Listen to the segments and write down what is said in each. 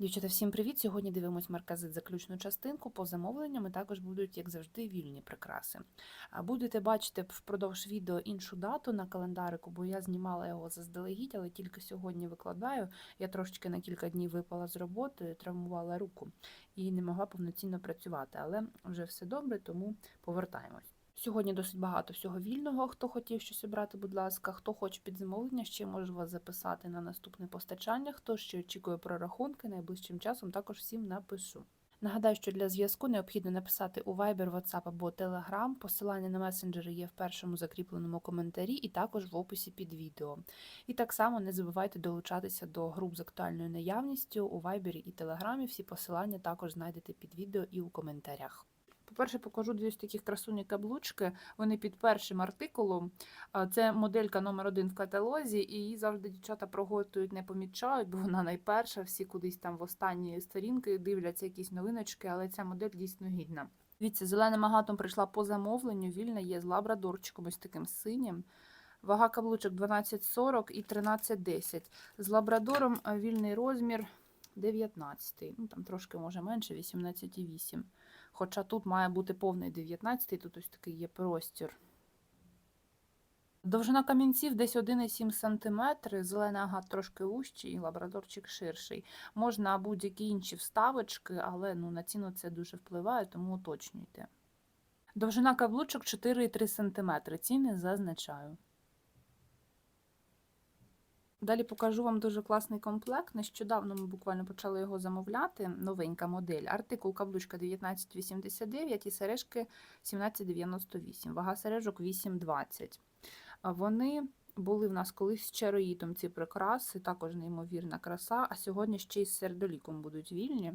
Дівчата, всім привіт! Сьогодні дивимось марказит заключну частинку. По замовленням і також будуть, як завжди, вільні прикраси. Будете бачити впродовж відео іншу дату на календарику, бо я знімала його заздалегідь, але тільки сьогодні викладаю. Я трошечки на кілька днів випала з роботи, травмувала руку і не могла повноцінно працювати. Але вже все добре, тому повертаємось. Сьогодні досить багато всього вільного. Хто хотів щось обрати, будь ласка, хто хоче під замовлення, ще можу вас записати на наступне постачання. Хто ще очікує прорахунки, найближчим часом також всім напишу. Нагадаю, що для зв'язку необхідно написати у Viber, WhatsApp або Telegram. Посилання на месенджери є в першому закріпленому коментарі і також в описі під відео. І так само не забувайте долучатися до груп з актуальною наявністю у Viber і Telegram. Всі посилання також знайдете під відео і у коментарях. По-перше, покажу дві таких красуні каблучки. Вони під першим артикулом. Це моделька номер один в каталозі, і її завжди дівчата проготують, не помічають, бо вона найперша. Всі кудись там в останні сторінки дивляться якісь новиночки, але ця модель дійсно гідна. Дивіться, зеленим агатом прийшла по замовленню. Вільна є з лабрадорчиком, ось таким синім. Вага каблучок 12,40 і 13,10. З лабрадором вільний розмір 19. Ну там трошки може менше, 18,8. Хоча тут має бути повний 19, тут ось такий є простір. Довжина камінців десь 1,7 см, зелений агат трошки вущий, лабрадорчик ширший. Можна будь-які інші вставочки, але ну, на ціну це дуже впливає, тому уточнюйте. Довжина каблучок 4,3 см. Ціни зазначаю. Далі покажу вам дуже класний комплект. Нещодавно ми буквально почали його замовляти. Новенька модель. Артикул каблучка 1989 і сережки 1798. Вага сережок 8,20. Вони були в нас колись з чароїтом ці прикраси, також неймовірна краса. А сьогодні ще й з сердоліком будуть вільні.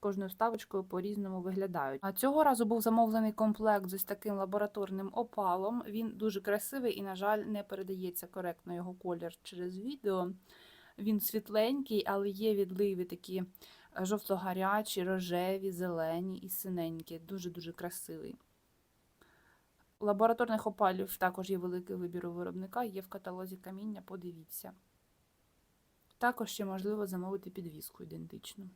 Кожною вставочкою по-різному виглядають. А цього разу був замовлений комплект з ось таким лабораторним опалом. Він дуже красивий і, на жаль, не передається коректно його колір через відео. Він світленький, але є відливи такі жовто-гарячі, рожеві, зелені і синенькі. Дуже-дуже красивий. Лабораторних опалів також є великий вибір у виробника, є в каталозі каміння, подивіться. Також ще можливо замовити підвіску ідентичну.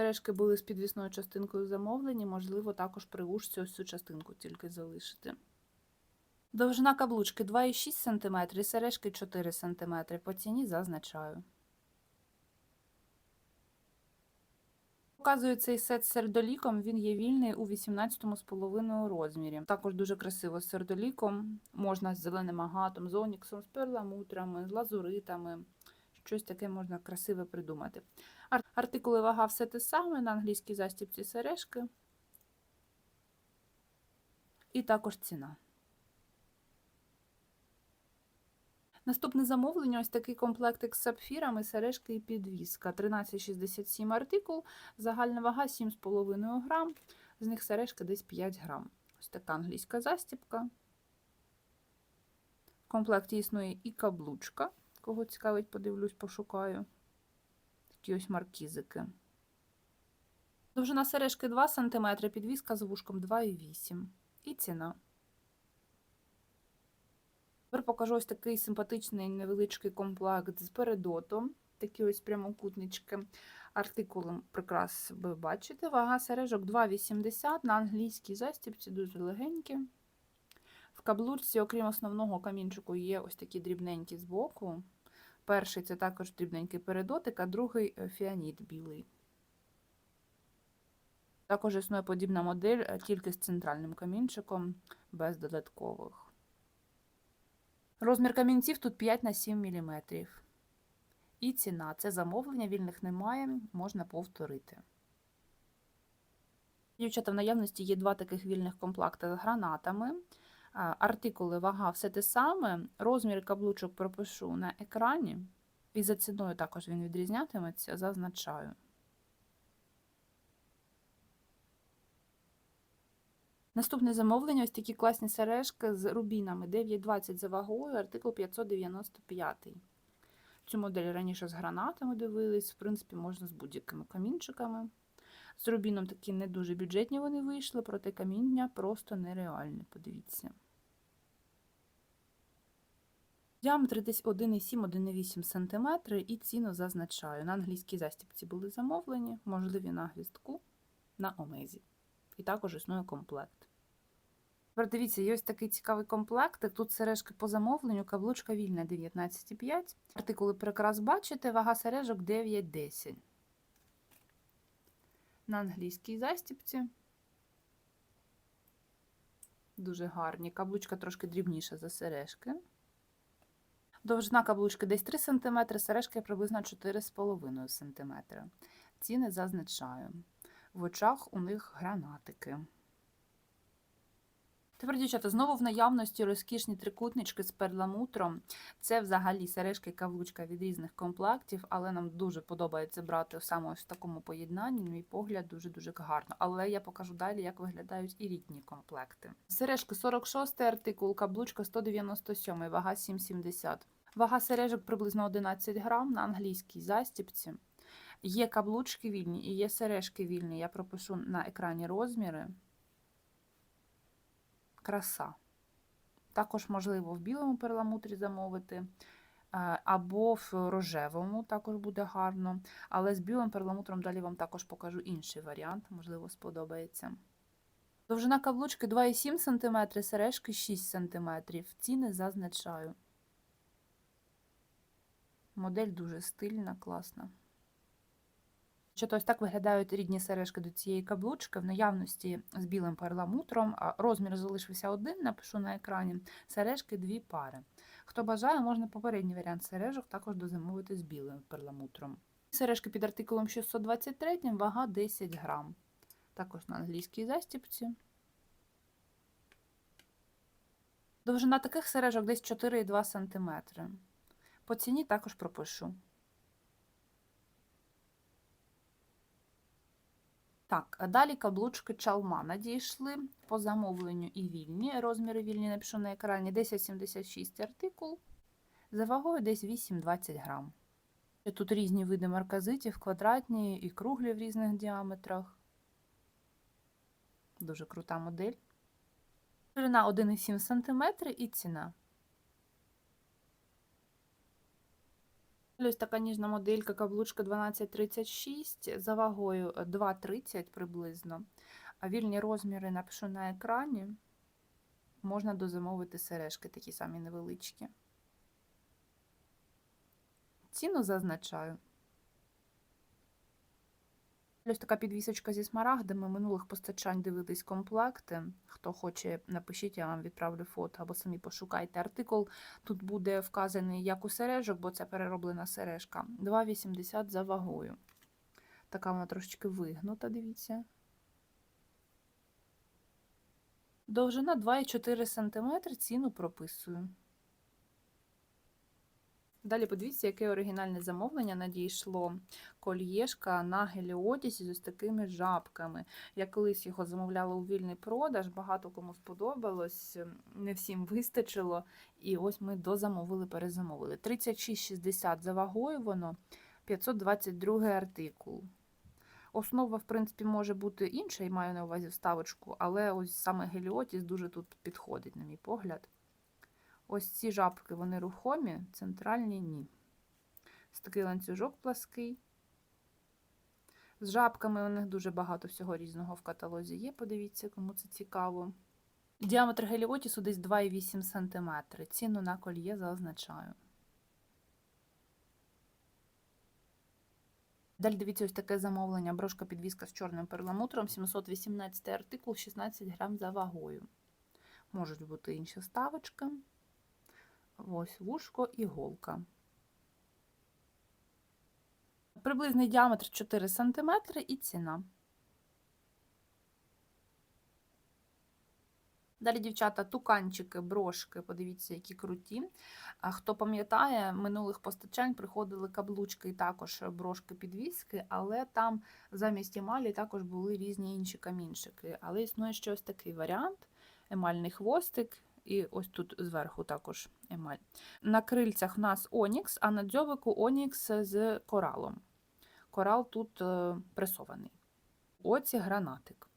Сережки були з підвісною частинкою замовлені, можливо, також при ушці ось цю частинку тільки залишити. Довжина каблучки 2,6 см сережки 4 см. По ціні зазначаю. Показую цей сет з сердоліком, він є вільний у 18,5 розмірі. Також дуже красиво з сердоліком, можна з зеленим агатом, з оніксом, з перламутрами, з лазуритами. Щось таке можна красиве придумати. Артикули вага все те саме, на англійській застібці сережки. І також ціна. Наступне замовлення ось такий комплектик з сапфірами, сережки і підвіска. 1367 артикул, загальна вага 7,5 грам, з них сережка десь 5 грам. Ось така англійська застібка. В комплекті існує і каблучка. Кого цікавить, подивлюсь, пошукаю. Такі ось маркізики. Довжина сережки 2 см, підвіска з вушком 2,8 І ціна. Тепер покажу ось такий симпатичний невеличкий комплект з передотом. Такі ось прямокутнички. Артикулом прикрас ви бачите. Вага сережок 2,80 на англійській застібці, дуже легенькі. В каблурці, окрім основного камінчику, є ось такі дрібненькі збоку. Перший це також дрібненький передотик, а другий фіаніт білий. Також існує подібна модель тільки з центральним камінчиком, без додаткових. Розмір камінців тут 5 на 7 мм. І ціна. Це замовлення, вільних немає, можна повторити. Дівчата, в наявності є два таких вільних комплекти з гранатами. Артикули, вага, все те саме. Розмір каблучок пропишу на екрані. І за ціною також він відрізнятиметься, зазначаю. Наступне замовлення ось такі класні сережки з рубінами 9,20 за вагою, артикул 595. Цю модель раніше з гранатами дивились, в принципі, можна з будь-якими камінчиками. З рубіном такі не дуже бюджетні вони вийшли, проте каміння просто нереальне, подивіться. Діаметр десь 1,7-1,8 см і ціну зазначаю. На англійській застібці були замовлені, можливі на гвіздку, на омезі. І також існує комплект. Тепер дивіться, є ось такий цікавий комплект. Тут сережки по замовленню, каблучка вільна 19,5. Артикули прикрас бачите, вага сережок 9,10. На англійській застіпці. Дуже гарні. Каблучка трошки дрібніша за сережки. Довжина каблучки десь 3 см, сережки приблизно 4,5 см. Ціни зазначаю. В очах у них гранатики. Тепер, дівчата, знову в наявності розкішні трикутнички з перламутром. Це взагалі сережки каблучка від різних комплектів, але нам дуже подобається брати саме ось в такому поєднанні, на мій погляд, дуже-дуже гарно. Але я покажу далі, як виглядають і рідні комплекти. Сережки 46 артикул, каблучка 197, вага 7,70. Вага сережок приблизно 11 грам на англійській застіпці. Є каблучки вільні і є сережки вільні. Я пропишу на екрані розміри. Краса. Також можливо в білому перламутрі замовити, е, або в рожевому також буде гарно. Але з білим перламутром далі вам також покажу інший варіант, можливо, сподобається. Довжина каблучки 2,7 см, сережки 6 см. Ціни зазначаю. Модель дуже стильна, класна. Що ось так виглядають рідні сережки до цієї каблучки в наявності з білим перламутром. Розмір залишився один, напишу на екрані. Сережки дві пари. Хто бажає, можна попередній варіант сережок також дозамовити з білим перламутром. Сережки під артикулом 623, вага 10 грам. Також на англійській застіпці. Довжина таких сережок десь 4,2 см. По ціні також пропишу. Так, далі каблучки чалма надійшли по замовленню і вільні. Розміри вільні напишу на екрані 1076 артикул. За вагою десь 8-20 грам. Тут різні види марказитів, квадратні і круглі в різних діаметрах. Дуже крута модель. Ширина 1,7 см і ціна. Ось така ніжна моделька, каблучка 1236 за вагою 2,30 приблизно. А вільні розміри напишу на екрані. Можна дозамовити сережки, такі самі невеличкі. Ціну зазначаю. Ось така підвісочка зі смарагдами. Минулих постачань дивитись комплекти. Хто хоче, напишіть, я вам відправлю фото або самі пошукайте артикул. Тут буде вказаний як у сережок, бо це перероблена сережка. 2,80 за вагою. Така вона трошечки вигнута, дивіться. Довжина 2,4 см, ціну прописую. Далі подивіться, яке оригінальне замовлення надійшло кольєшка на геліотісі з ось такими жабками. Я колись його замовляла у вільний продаж, багато кому сподобалось, не всім вистачило. І ось ми дозамовили, перезамовили. 36,60 за вагою воно 522 артикул. Основа, в принципі, може бути інша, і маю на увазі вставочку, але ось саме геліотіс дуже тут підходить, на мій погляд. Ось ці жабки, вони рухомі, центральні ні. Ось такий ланцюжок плаский. З жабками у них дуже багато всього різного в каталозі є. Подивіться, кому це цікаво. Діаметр геліотісу десь 2,8 см. Ціну на кольє зазначаю. Далі дивіться ось таке замовлення. Брошка підвіска з чорним перламутром, 718 артикул, 16 грам за вагою. Можуть бути інші ставочки. Ось вушко і голка. Приблизний діаметр 4 см і ціна. Далі, дівчата, туканчики, брошки, подивіться, які круті. Хто пам'ятає, минулих постачань приходили каблучки і також брошки підвіски, але там замість емалі також були різні інші камінчики. Але існує ще ось такий варіант: емальний хвостик і ось тут зверху також емаль. На крильцях у нас Онікс, а на дзьобику Онікс з коралом. Корал тут е, пресований. Оці гранатик.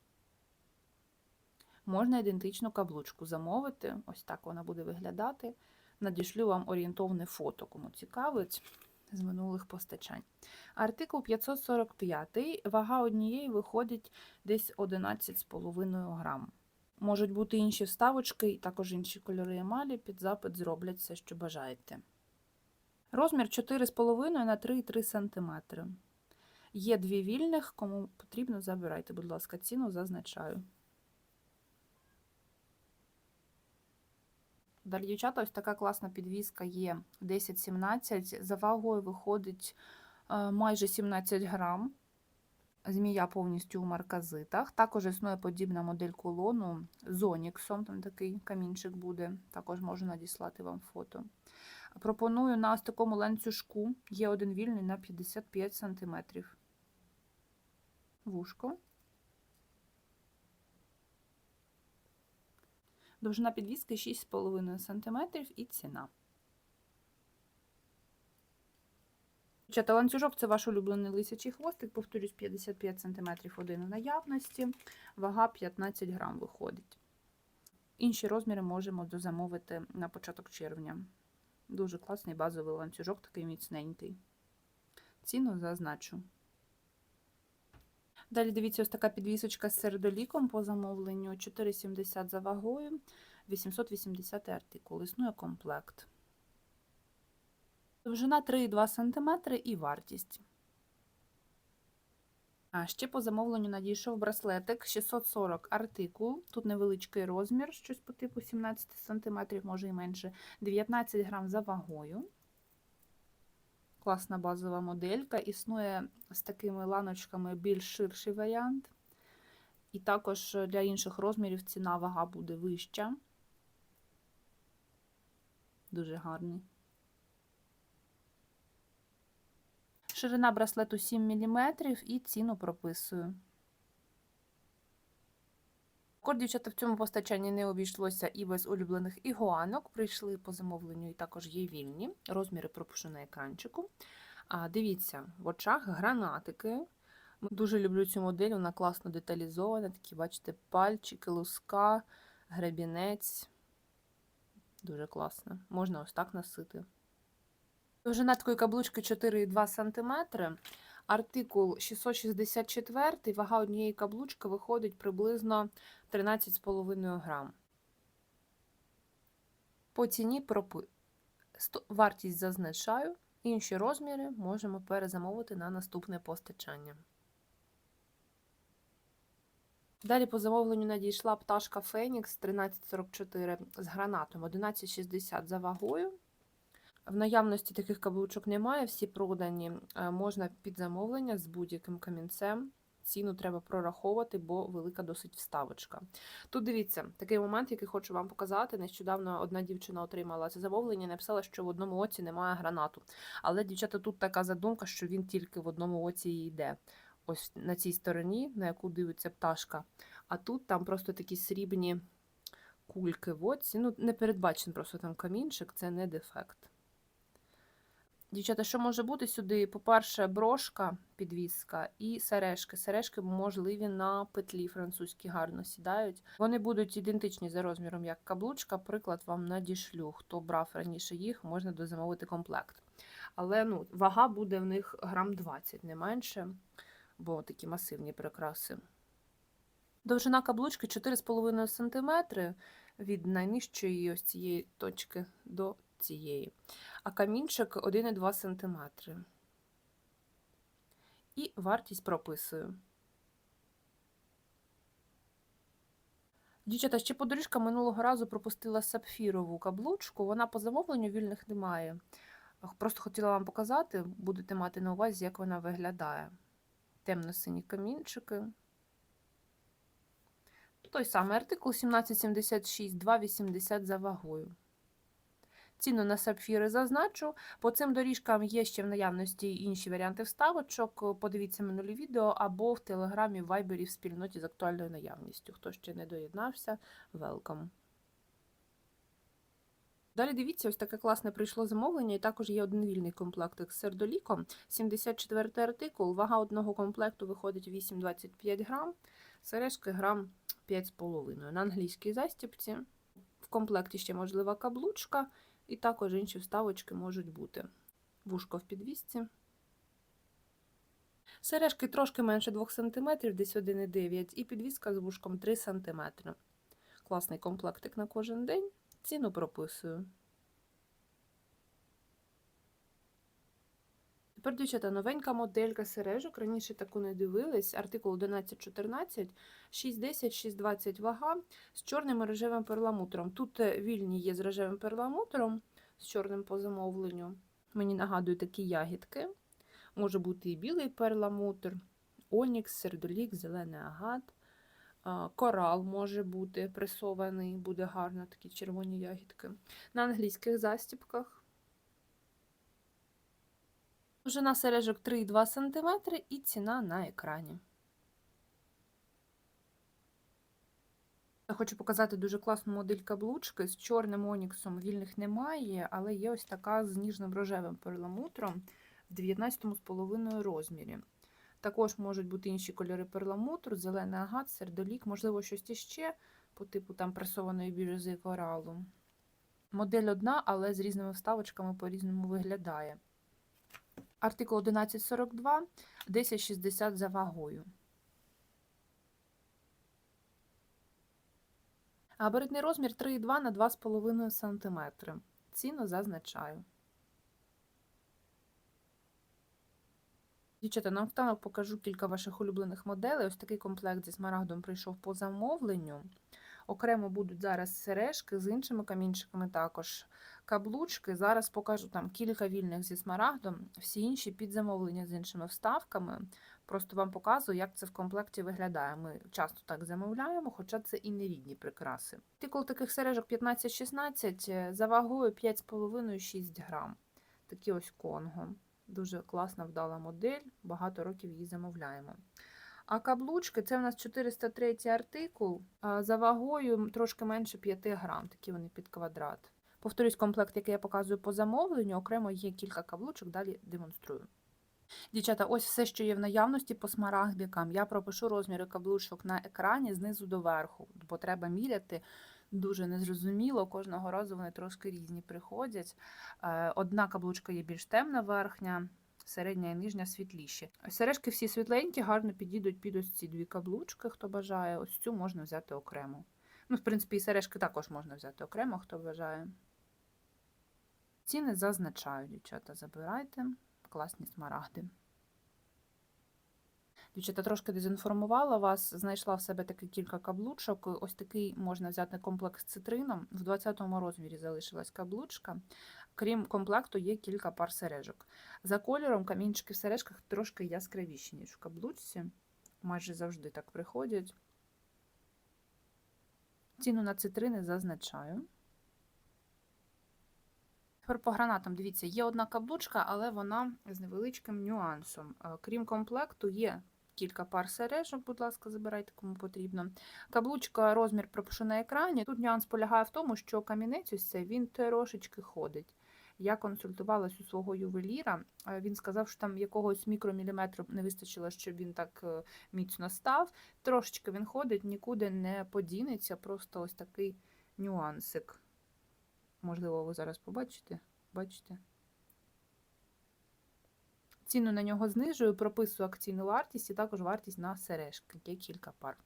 Можна ідентичну каблучку замовити, ось так вона буде виглядати. надішлю вам орієнтовне фото, кому цікавить з минулих постачань. Артикул 545, вага однієї виходить десь 11,5 грам. Можуть бути інші вставочки і також інші кольори емалі. Під запит зроблять все, що бажаєте. Розмір 4,5 на 3,3 см. Є дві вільних, кому потрібно, забирайте, будь ласка, ціну зазначаю. Далі, дівчата, ось така класна підвіска є 10-17. За вагою виходить е, майже 17 грам. Змія повністю у марказитах. Також існує подібна модель колону з оніксом, там такий камінчик буде, також можу надіслати вам фото. Пропоную на ось такому ланцюжку, є один вільний на 55 см. Вушко. Довжина підвіски 6,5 см і ціна. Дівчата, ланцюжок це ваш улюблений лисячий хвостик, повторюсь, 55 см один у наявності, вага 15 грам виходить. Інші розміри можемо дозамовити на початок червня. Дуже класний базовий ланцюжок, такий міцненький. Ціну зазначу. Далі дивіться, ось така підвісочка з сердоліком по замовленню 4,70 за вагою, 880 артикул. Існує комплект. Довжина 3,2 см і вартість. А ще по замовленню надійшов браслетик 640 артикул. Тут невеличкий розмір, щось по типу 17 см, може і менше, 19 грам за вагою. Класна базова моделька. Існує з такими ланочками більш ширший варіант. І також для інших розмірів ціна вага буде вища. Дуже гарний. Ширина браслету 7 мм і ціну прописую. Також, дівчата, в цьому постачанні не обійшлося і без улюблених ігуанок. Прийшли по замовленню і також є вільні. Розміри пропишу на екранчику. А, Дивіться, в очах гранатики. Дуже люблю цю модель, вона класно деталізована. Такі, бачите, пальчики, луска, гребінець. Дуже класно. Можна ось так носити. Довжина каблучки 4,2 см. Артикул 664, вага однієї каблучки виходить приблизно 13,5 грам. По ціні пропи... вартість зазначаю, інші розміри можемо перезамовити на наступне постачання. Далі по замовленню надійшла пташка Фенікс 1344 з гранатом 11,60 за вагою. В наявності таких каблучок немає, всі продані. Е, можна під замовлення з будь-яким камінцем. Ціну треба прораховувати, бо велика досить вставочка. Тут дивіться, такий момент, який хочу вам показати. Нещодавно одна дівчина отримала це замовлення написала, що в одному оці немає гранату. Але, дівчата, тут така задумка, що він тільки в одному оці і йде. Ось на цій стороні, на яку дивиться пташка. А тут там просто такі срібні кульки в оці. Ну, не передбачений просто там камінчик, це не дефект. Дівчата, що може бути сюди? По-перше, брошка, підвіска і сережки. Сережки можливі на петлі французькі гарно сідають. Вони будуть ідентичні за розміром, як каблучка. Приклад вам надішлю. Хто брав раніше їх, можна дозамовити комплект. Але ну, вага буде в них грам 20, не менше, бо такі масивні прикраси. Довжина каблучки 4,5 см від найнижчої ось цієї точки до цієї а камінчик 1,2 см. І вартість прописую. Дівчата, ще подорожка минулого разу пропустила сапфірову каблучку, вона по замовленню вільних немає. Просто хотіла вам показати, будете мати на увазі, як вона виглядає. Темно-сині камінчики. Той самий артикул 1776, 2,80 за вагою. Ціну на сапфіри зазначу. По цим доріжкам є ще в наявності інші варіанти вставочок. Подивіться минулі відео або в телеграмі, в вайбері в спільноті з актуальною наявністю. Хто ще не доєднався, велкам. Далі дивіться, ось таке класне прийшло замовлення, і також є один вільний комплектик з сердоліком. 74 артикул, вага одного комплекту виходить 8,25 грам, сережки грам 5,5 на англійській застіпці. В комплекті ще можлива каблучка І також інші вставочки можуть бути. Вушко в підвісці. Сережки трошки менше 2 см, десь 1,9 і підвіска з вушком 3 см. Класний комплектик на кожен день. Ціну прописую. Тепер, дівчата, новенька моделька сережок. Раніше таку не дивились. Артикул 1114, 610, 620 вага з чорним і рожевим перламутром. Тут е, вільні є з рожевим перламутром, з чорним по замовленню. Мені нагадують такі ягідки. Може бути і білий перламутр, онікс, сердолік, зелений агат. Корал може бути пресований, буде гарно, такі червоні ягідки. На англійських застіпках. Довжина сережок 3,2 см і ціна на екрані. Я хочу показати дуже класну модель каблучки. З чорним оніксом вільних немає, але є ось така з ніжним рожевим перламутром в 19,5 розмірі. Також можуть бути інші кольори перламутру, зелений агат, сердолік, можливо, щось іще по типу там пресованої бірюзи коралу. Модель одна, але з різними вставочками по-різному виглядає. Артикул 1142, 1060 за вагою. Габаритний розмір 3,2 на 2,5 см. Ціну зазначаю. Дівчата, наостанок покажу кілька ваших улюблених моделей. Ось такий комплект зі смарагдом прийшов по замовленню. Окремо будуть зараз сережки з іншими камінчиками також. Каблучки. Зараз покажу там кілька вільних зі смарагдом, всі інші під замовлення з іншими вставками. Просто вам показую, як це в комплекті виглядає. Ми часто так замовляємо, хоча це і не рідні прикраси. Артикул таких сережок 15-16 за вагою 5,5-6 грам. Такі ось конго. Дуже класна вдала модель, багато років її замовляємо. А каблучки це у нас 403 артикул, за вагою трошки менше 5 грам, такі вони під квадрат. Повторюсь, комплект, який я показую по замовленню, окремо є кілька каблучок, далі демонструю. Дівчата, ось все, що є в наявності по смарагдикам. Я пропишу розміри каблучок на екрані знизу до верху, бо треба міряти. Дуже незрозуміло, кожного разу вони трошки різні приходять. Е, Одна каблучка є більш темна верхня, середня і нижня світліші. Сережки всі світленькі, гарно підійдуть під ось ці дві каблучки, хто бажає. Ось цю можна взяти окремо. Ну, в принципі, і сережки також можна взяти окремо, хто бажає. Ціни зазначаю, дівчата, забирайте. Класні смарагди. Дівчата, трошки дезінформувала вас, знайшла в себе таки кілька каблучок. Ось такий можна взяти комплекс з цитрином. В 20-му розмірі залишилась каблучка. Крім комплекту, є кілька пар сережок. За кольором камінчики в сережках трошки яскравіші, ніж в каблучці. Майже завжди так приходять. Ціну на цитрини зазначаю. Тепер по гранатам, дивіться, є одна каблучка, але вона з невеличким нюансом. Е, Крім комплекту, є кілька пар сережок, будь ласка, забирайте, кому потрібно. Каблучка, розмір пропишу на екрані. Тут нюанс полягає в тому, що камінець ось цей, він трошечки ходить. Я консультувалась у свого ювеліра. Він сказав, що там якогось мікроміліметру не вистачило, щоб він так е, міцно став. Трошечки він ходить, нікуди не подінеться, просто ось такий нюансик. Можливо, ви зараз побачите. Бачите? Ціну на нього знижую, прописую акційну вартість і також вартість на сережки. Є кілька пар.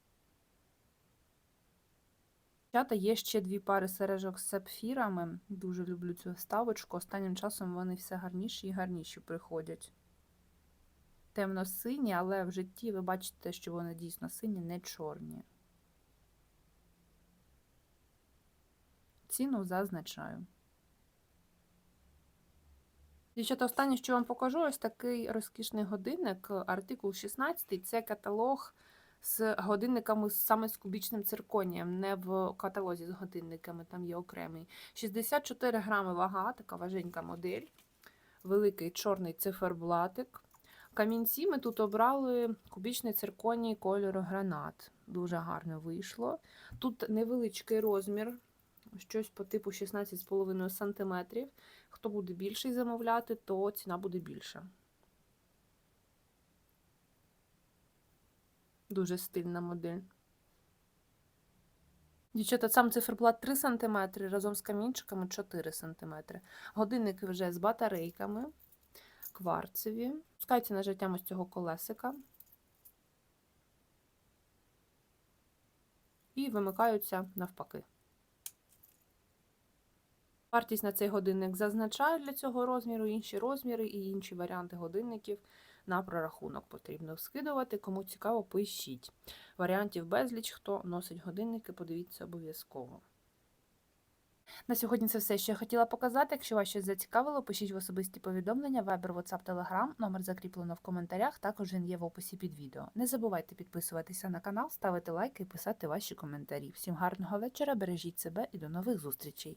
Дівчата, є ще дві пари сережок з сапфірами. Дуже люблю цю ставочку. Останнім часом вони все гарніші і гарніші приходять. Темно-сині, але в житті ви бачите, що вони дійсно сині, не чорні. Ціну зазначаю. Дівчата, останнє, що вам покажу, ось такий розкішний годинник, артикул 16. Це каталог з годинниками саме з кубічним цирконієм, не в каталозі з годинниками, там є окремий. 64 грами вага, така важенька модель. Великий чорний циферблатик. Камінці ми тут обрали кубічний цирконій кольору гранат. Дуже гарно вийшло. Тут невеличкий розмір, щось по типу 16,5 см. Хто буде більший замовляти, то ціна буде більша. Дуже стильна модель. Дівчата, сам циферблат 3 см, разом з камінчиками 4 см. Годинники вже з батарейками, кварцеві. Пускаються нажиттям ось цього колесика. І вимикаються навпаки. Вартість на цей годинник зазначаю для цього розміру, інші розміри і інші варіанти годинників на прорахунок потрібно скидувати. Кому цікаво, пишіть. Варіантів безліч, хто носить годинники, подивіться обов'язково. На сьогодні це все, що я хотіла показати. Якщо вас щось зацікавило, пишіть в особисті повідомлення, Viber, WhatsApp, Telegram, номер закріплено в коментарях, також він є в описі під відео. Не забувайте підписуватися на канал, ставити лайки і писати ваші коментарі. Всім гарного вечора, бережіть себе і до нових зустрічей!